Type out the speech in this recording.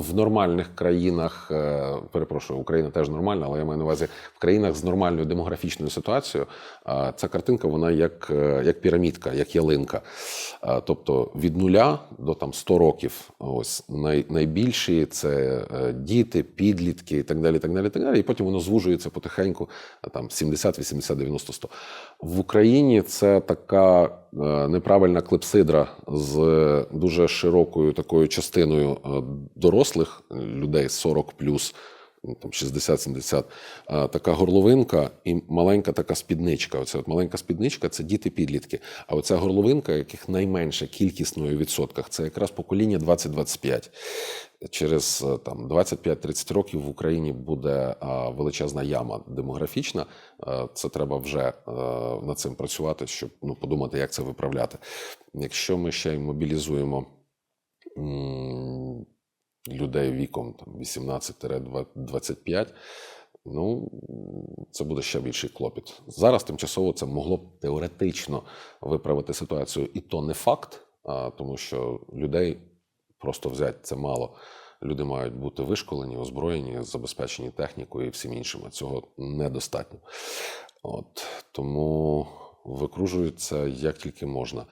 В нормальних країнах, е, перепрошую, Україна теж нормальна, але я маю на увазі в країнах з нормальною демографічною ситуацією. е, Ця картинка вона як, е, як пірамідка, як ялинка. Тобто від нуля до там 100 років. Ось най, найбільші це діти, підлітки і так далі. так далі, так далі. І потім воно звужується потихеньку там 70, 80, 90, 100. В Україні це така неправильна клепсидра з е, дуже широкою такою частиною е, дорослих людей 40 плюс. Там 60-70, е, така горловинка і маленька така спідничка. Оце от маленька спідничка це діти-підлітки. А оця горловинка, яких найменше кількісною у відсотках, це якраз покоління 20-25. Через е, там 25-30 років в Україні буде величезна яма демографічна. Е, Це треба вже е, над цим працювати, щоб ну, подумати, як це виправляти. Якщо ми ще й мобілізуємо людей віком там, 18-25, ну це буде ще більший клопіт. Зараз тимчасово це могло б теоретично виправити ситуацію, і то не факт, а, тому що людей просто взяти це мало. Люди мають бути вишколені, озброєні, забезпечені технікою і всім іншим. Цього недостатньо. От тому викружується як тільки можна.